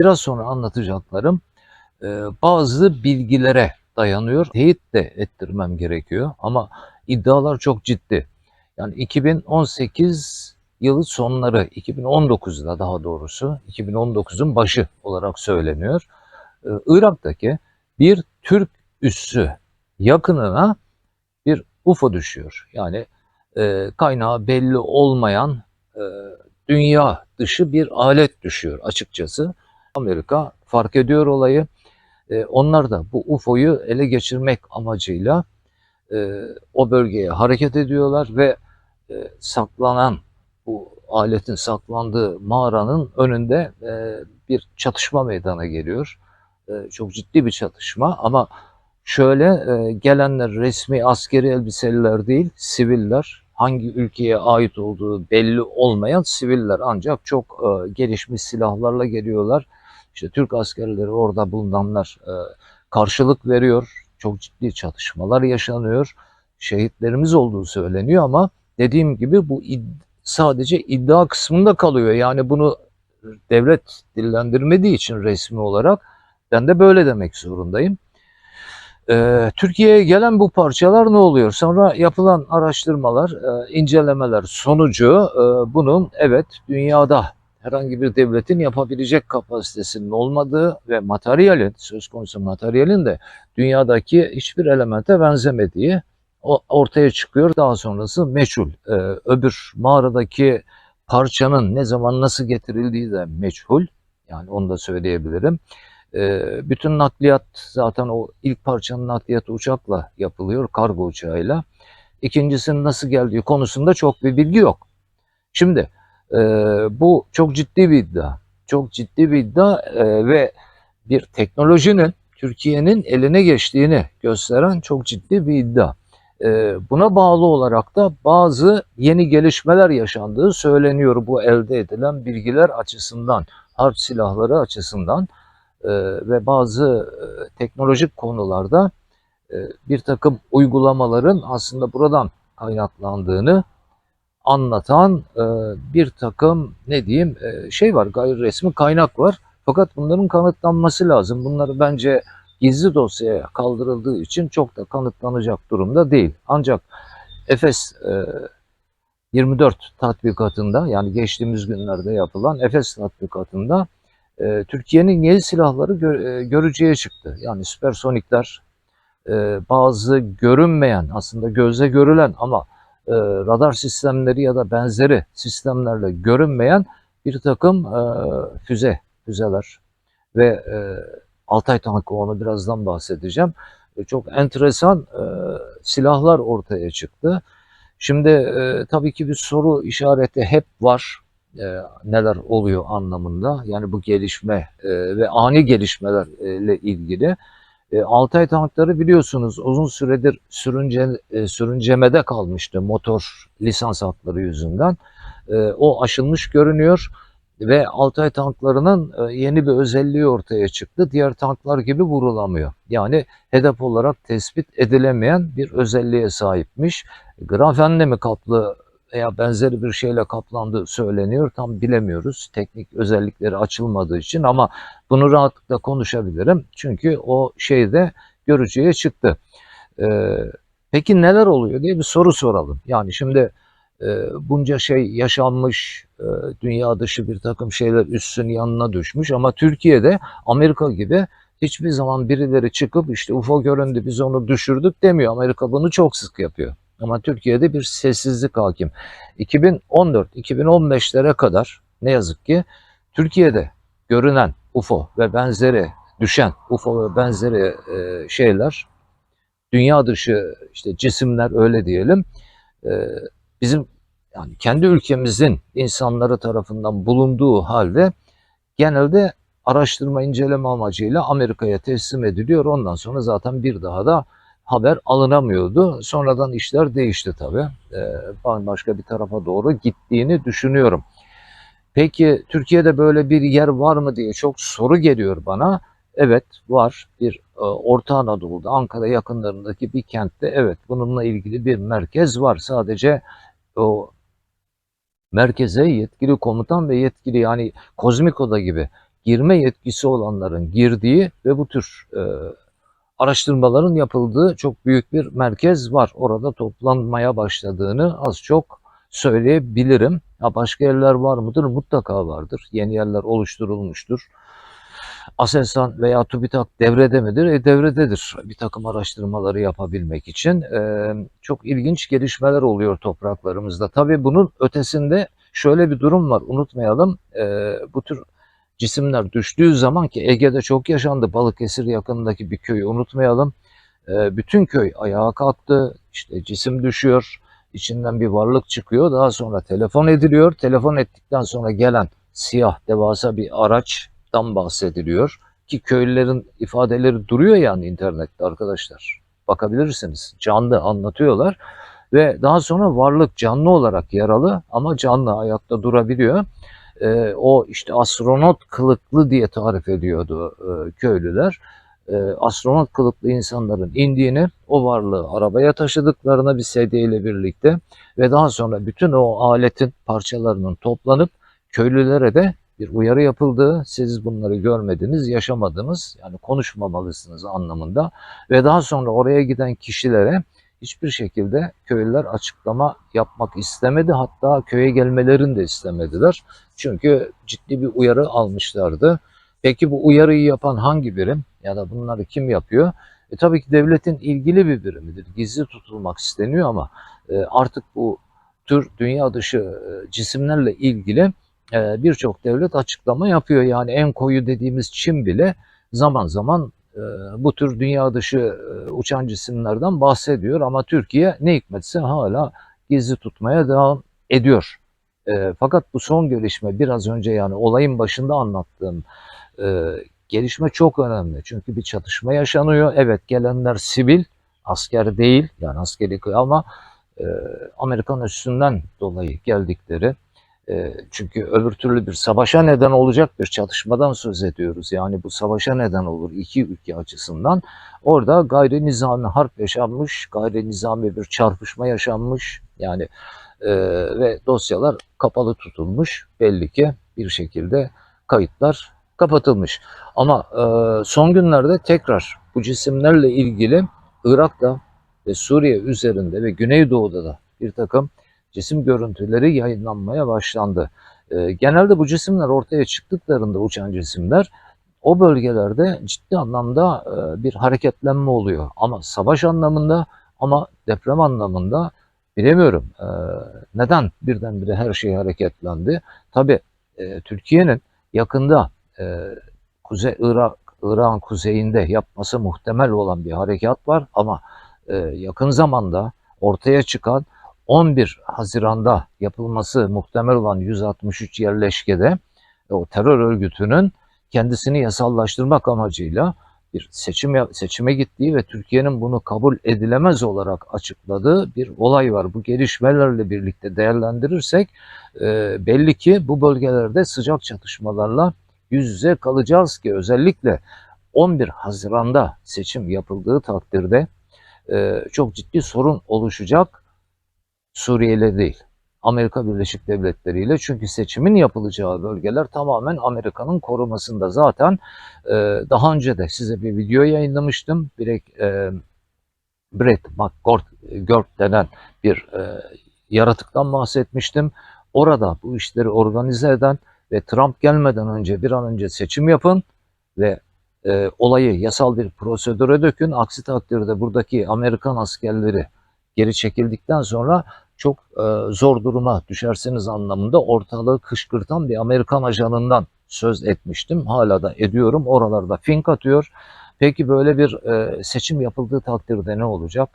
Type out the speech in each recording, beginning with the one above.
Biraz sonra anlatacaklarım e, bazı bilgilere dayanıyor. Teyit de ettirmem gerekiyor ama iddialar çok ciddi. Yani 2018 yılı sonları, 2019'da daha doğrusu, 2019'un başı olarak söyleniyor. E, Irak'taki bir Türk üssü yakınına bir UFO düşüyor. Yani e, kaynağı belli olmayan e, dünya dışı bir alet düşüyor açıkçası. Amerika fark ediyor olayı. E, onlar da bu UFO'yu ele geçirmek amacıyla e, o bölgeye hareket ediyorlar ve e, saklanan bu aletin saklandığı mağaranın önünde bir çatışma meydana geliyor. Çok ciddi bir çatışma ama şöyle gelenler resmi askeri elbiseliler değil, siviller. Hangi ülkeye ait olduğu belli olmayan siviller ancak çok gelişmiş silahlarla geliyorlar. İşte Türk askerleri orada bulunanlar e, karşılık veriyor. Çok ciddi çatışmalar yaşanıyor. Şehitlerimiz olduğu söyleniyor ama dediğim gibi bu id- sadece iddia kısmında kalıyor. Yani bunu devlet dillendirmediği için resmi olarak ben de böyle demek zorundayım. Ee, Türkiye'ye gelen bu parçalar ne oluyor? Sonra yapılan araştırmalar, e, incelemeler sonucu e, bunun evet dünyada herhangi bir devletin yapabilecek kapasitesinin olmadığı ve materyalin, söz konusu materyalin de dünyadaki hiçbir elemente benzemediği ortaya çıkıyor. Daha sonrası meçhul. Ee, öbür mağaradaki parçanın ne zaman nasıl getirildiği de meçhul. Yani onu da söyleyebilirim. Ee, bütün nakliyat zaten o ilk parçanın nakliyatı uçakla yapılıyor, kargo uçağıyla. İkincisinin nasıl geldiği konusunda çok bir bilgi yok. Şimdi e, bu çok ciddi bir iddia. Çok ciddi bir iddia e, ve bir teknolojinin Türkiye'nin eline geçtiğini gösteren çok ciddi bir iddia. E, buna bağlı olarak da bazı yeni gelişmeler yaşandığı söyleniyor bu elde edilen bilgiler açısından, harp silahları açısından e, ve bazı e, teknolojik konularda e, bir takım uygulamaların aslında buradan kaynaklandığını anlatan e, bir takım ne diyeyim e, şey var gayri resmi kaynak var. Fakat bunların kanıtlanması lazım. Bunları bence gizli dosyaya kaldırıldığı için çok da kanıtlanacak durumda değil. Ancak Efes e, 24 tatbikatında yani geçtiğimiz günlerde yapılan Efes tatbikatında e, Türkiye'nin yeni silahları gö- e, çıktı. Yani süpersonikler, e, bazı görünmeyen aslında gözle görülen ama e, radar sistemleri ya da benzeri sistemlerle görünmeyen bir takım e, füze, füzeler ve e, Altay tankı onu birazdan bahsedeceğim. E, çok enteresan e, silahlar ortaya çıktı. Şimdi e, tabii ki bir soru işareti hep var. E, neler oluyor anlamında. Yani bu gelişme e, ve ani gelişmelerle ilgili. E, Altay tankları biliyorsunuz uzun süredir sürünce, e, sürüncemede kalmıştı motor lisans hakları yüzünden. E, o aşılmış görünüyor ve Altay tanklarının yeni bir özelliği ortaya çıktı. Diğer tanklar gibi vurulamıyor. Yani hedef olarak tespit edilemeyen bir özelliğe sahipmiş. Grafenle mi kaplı veya benzeri bir şeyle kaplandığı söyleniyor. Tam bilemiyoruz. Teknik özellikleri açılmadığı için ama bunu rahatlıkla konuşabilirim. Çünkü o şeyde görücüye çıktı. Ee, peki neler oluyor diye bir soru soralım. Yani şimdi e, bunca şey yaşanmış, e, dünya dışı bir takım şeyler üssün yanına düşmüş ama Türkiye'de Amerika gibi hiçbir zaman birileri çıkıp işte UFO göründü biz onu düşürdük demiyor. Amerika bunu çok sık yapıyor. Ama Türkiye'de bir sessizlik hakim. 2014-2015'lere kadar ne yazık ki Türkiye'de görünen UFO ve benzeri düşen UFO ve benzeri e, şeyler dünya dışı işte cisimler öyle diyelim e, bizim yani kendi ülkemizin insanları tarafından bulunduğu halde genelde araştırma inceleme amacıyla Amerika'ya teslim ediliyor. Ondan sonra zaten bir daha da haber alınamıyordu. Sonradan işler değişti tabii. Ee, başka bir tarafa doğru gittiğini düşünüyorum. Peki Türkiye'de böyle bir yer var mı diye çok soru geliyor bana. Evet var. Bir e, Orta Anadolu'da Ankara yakınlarındaki bir kentte evet bununla ilgili bir merkez var. Sadece o merkeze yetkili komutan ve yetkili yani kozmik oda gibi girme yetkisi olanların girdiği ve bu tür e, araştırmaların yapıldığı çok büyük bir merkez var. Orada toplanmaya başladığını az çok söyleyebilirim. Ha başka yerler var mıdır? Mutlaka vardır. Yeni yerler oluşturulmuştur. Aselsan veya TÜBİTAK devrede midir? E, devrededir. Bir takım araştırmaları yapabilmek için. E, çok ilginç gelişmeler oluyor topraklarımızda. Tabii bunun ötesinde şöyle bir durum var. Unutmayalım. E, bu tür cisimler düştüğü zaman ki Ege'de çok yaşandı. Balıkesir yakınındaki bir köyü unutmayalım. E, bütün köy ayağa kalktı. İşte cisim düşüyor. içinden bir varlık çıkıyor. Daha sonra telefon ediliyor. Telefon ettikten sonra gelen siyah devasa bir araçtan bahsediliyor. Ki köylülerin ifadeleri duruyor yani internette arkadaşlar. Bakabilirsiniz. Canlı anlatıyorlar. Ve daha sonra varlık canlı olarak yaralı ama canlı ayakta durabiliyor. Ee, o işte astronot kılıklı diye tarif ediyordu e, köylüler. Ee, astronot kılıklı insanların indiğini, o varlığı arabaya taşıdıklarına bir sedyeyle birlikte ve daha sonra bütün o aletin parçalarının toplanıp köylülere de bir uyarı yapıldığı, siz bunları görmediniz, yaşamadınız, yani konuşmamalısınız anlamında ve daha sonra oraya giden kişilere hiçbir şekilde köylüler açıklama yapmak istemedi. Hatta köye gelmelerini de istemediler. Çünkü ciddi bir uyarı almışlardı. Peki bu uyarıyı yapan hangi birim ya da bunları kim yapıyor? E, tabii ki devletin ilgili bir birimidir. Gizli tutulmak isteniyor ama e, artık bu tür dünya dışı e, cisimlerle ilgili e, birçok devlet açıklama yapıyor. Yani en koyu dediğimiz Çin bile zaman zaman bu tür dünya dışı e, uçan cisimlerden bahsediyor ama Türkiye ne hikmetse hala gizli tutmaya devam ediyor. E, fakat bu son gelişme biraz önce yani olayın başında anlattığım e, gelişme çok önemli. Çünkü bir çatışma yaşanıyor. Evet gelenler sivil, asker değil yani askeri ama e, Amerikan üstünden dolayı geldikleri çünkü öbür türlü bir savaşa neden olacak bir çatışmadan söz ediyoruz. Yani bu savaşa neden olur iki ülke açısından. Orada gayri nizami harp yaşanmış, gayri nizami bir çarpışma yaşanmış. Yani e, ve dosyalar kapalı tutulmuş. Belli ki bir şekilde kayıtlar kapatılmış. Ama e, son günlerde tekrar bu cisimlerle ilgili Irak'ta ve Suriye üzerinde ve Güneydoğu'da da bir takım cisim görüntüleri yayınlanmaya başlandı. E, genelde bu cisimler ortaya çıktıklarında uçan cisimler o bölgelerde ciddi anlamda e, bir hareketlenme oluyor. Ama savaş anlamında ama deprem anlamında bilemiyorum. E, neden birdenbire her şey hareketlendi? Tabi e, Türkiye'nin yakında e, Kuzey Irak Irak'ın kuzeyinde yapması muhtemel olan bir harekat var ama e, yakın zamanda ortaya çıkan 11 Haziran'da yapılması muhtemel olan 163 yerleşkede e, o terör örgütünün kendisini yasallaştırmak amacıyla bir seçim seçime gittiği ve Türkiye'nin bunu kabul edilemez olarak açıkladığı bir olay var. Bu gelişmelerle birlikte değerlendirirsek e, belli ki bu bölgelerde sıcak çatışmalarla yüz yüze kalacağız ki özellikle 11 Haziran'da seçim yapıldığı takdirde e, çok ciddi sorun oluşacak Suriye değil. Amerika Birleşik Devletleri ile çünkü seçimin yapılacağı bölgeler tamamen Amerika'nın korumasında. Zaten e, daha önce de size bir video yayınlamıştım. Direkt e, Brett McGurk denen bir e, yaratıktan bahsetmiştim. Orada bu işleri organize eden ve Trump gelmeden önce bir an önce seçim yapın ve e, olayı yasal bir prosedüre dökün. Aksi takdirde buradaki Amerikan askerleri geri çekildikten sonra çok e, zor duruma düşersiniz anlamında ortalığı kışkırtan bir Amerikan ajanından söz etmiştim. Hala da ediyorum. Oralarda fink atıyor. Peki böyle bir e, seçim yapıldığı takdirde ne olacak?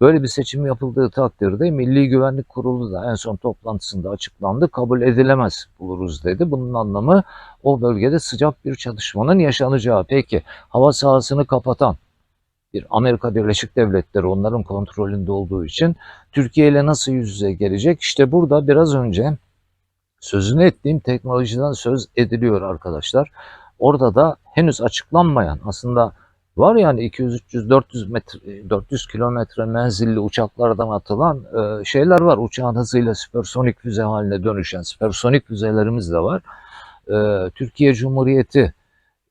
Böyle bir seçim yapıldığı takdirde Milli Güvenlik Kurulu da en son toplantısında açıklandı. Kabul edilemez buluruz dedi. Bunun anlamı o bölgede sıcak bir çatışmanın yaşanacağı. Peki hava sahasını kapatan bir Amerika Birleşik Devletleri onların kontrolünde olduğu için Türkiye ile nasıl yüz yüze gelecek? İşte burada biraz önce sözünü ettiğim teknolojiden söz ediliyor arkadaşlar. Orada da henüz açıklanmayan aslında var yani 200 300 400 metre 400 kilometre menzilli uçaklardan atılan e, şeyler var. Uçağın hızıyla süpersonik füze haline dönüşen süpersonik füzelerimiz de var. e, Türkiye Cumhuriyeti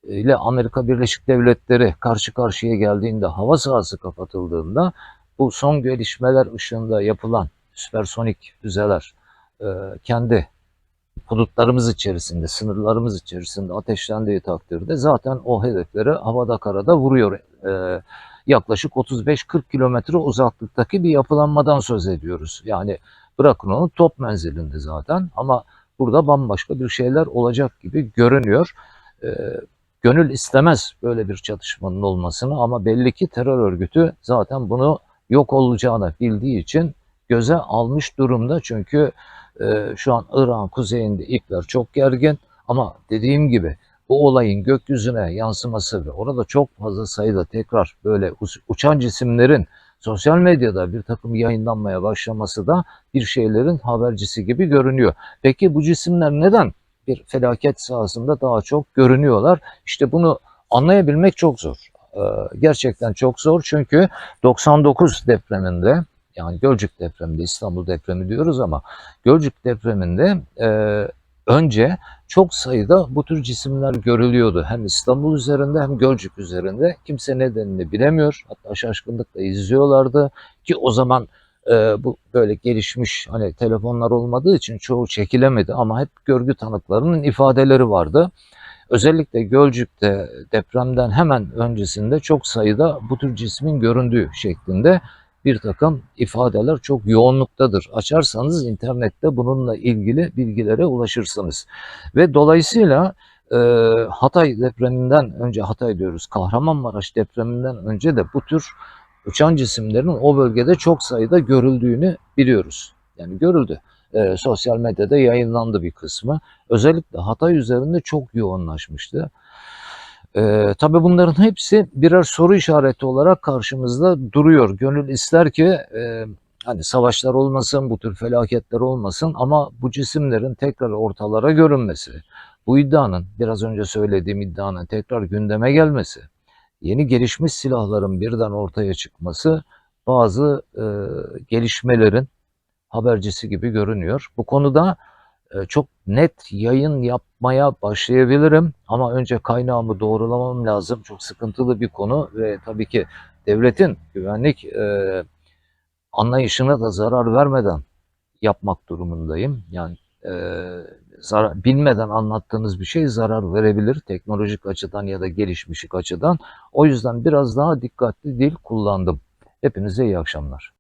ile Amerika Birleşik Devletleri karşı karşıya geldiğinde, hava sahası kapatıldığında bu son gelişmeler ışığında yapılan süpersonik füzeler e, kendi hudutlarımız içerisinde, sınırlarımız içerisinde ateşlendiği takdirde zaten o hedefleri havada karada vuruyor. E, yaklaşık 35-40 kilometre uzaklıktaki bir yapılanmadan söz ediyoruz. Yani bırakın onu top menzilinde zaten ama burada bambaşka bir şeyler olacak gibi görünüyor. E, gönül istemez böyle bir çatışmanın olmasını ama belli ki terör örgütü zaten bunu yok olacağını bildiği için göze almış durumda. Çünkü e, şu an Irak'ın kuzeyinde ipler çok gergin ama dediğim gibi bu olayın gökyüzüne yansıması ve orada çok fazla sayıda tekrar böyle uçan cisimlerin sosyal medyada bir takım yayınlanmaya başlaması da bir şeylerin habercisi gibi görünüyor. Peki bu cisimler neden bir felaket sahasında daha çok görünüyorlar? İşte bunu anlayabilmek çok zor. Ee, gerçekten çok zor çünkü 99 depreminde yani Gölcük depreminde İstanbul depremi diyoruz ama Gölcük depreminde e, önce çok sayıda bu tür cisimler görülüyordu. Hem İstanbul üzerinde hem Gölcük üzerinde. Kimse nedenini bilemiyor. Hatta şaşkınlıkla izliyorlardı ki o zaman e, bu böyle gelişmiş hani telefonlar olmadığı için çoğu çekilemedi ama hep görgü tanıklarının ifadeleri vardı. Özellikle Gölcük'te depremden hemen öncesinde çok sayıda bu tür cismin göründüğü şeklinde bir takım ifadeler çok yoğunluktadır. Açarsanız internette bununla ilgili bilgilere ulaşırsınız. Ve dolayısıyla e, Hatay depreminden önce Hatay diyoruz Kahramanmaraş depreminden önce de bu tür uçan cisimlerin o bölgede çok sayıda görüldüğünü biliyoruz. Yani görüldü. E, sosyal medyada yayınlandı bir kısmı. Özellikle Hatay üzerinde çok yoğunlaşmıştı. Ee, tabii bunların hepsi birer soru işareti olarak karşımızda duruyor. Gönül ister ki e, hani savaşlar olmasın, bu tür felaketler olmasın ama bu cisimlerin tekrar ortalara görünmesi, bu iddianın, biraz önce söylediğim iddianın tekrar gündeme gelmesi, yeni gelişmiş silahların birden ortaya çıkması bazı e, gelişmelerin habercisi gibi görünüyor. Bu konuda e, çok net yayın yapmaya başlayabilirim ama önce kaynağımı doğrulamam lazım. Çok sıkıntılı bir konu ve tabii ki devletin güvenlik e, anlayışına da zarar vermeden yapmak durumundayım. Yani e, zarar, bilmeden anlattığınız bir şey zarar verebilir teknolojik açıdan ya da gelişmişlik açıdan. O yüzden biraz daha dikkatli dil kullandım. Hepinize iyi akşamlar.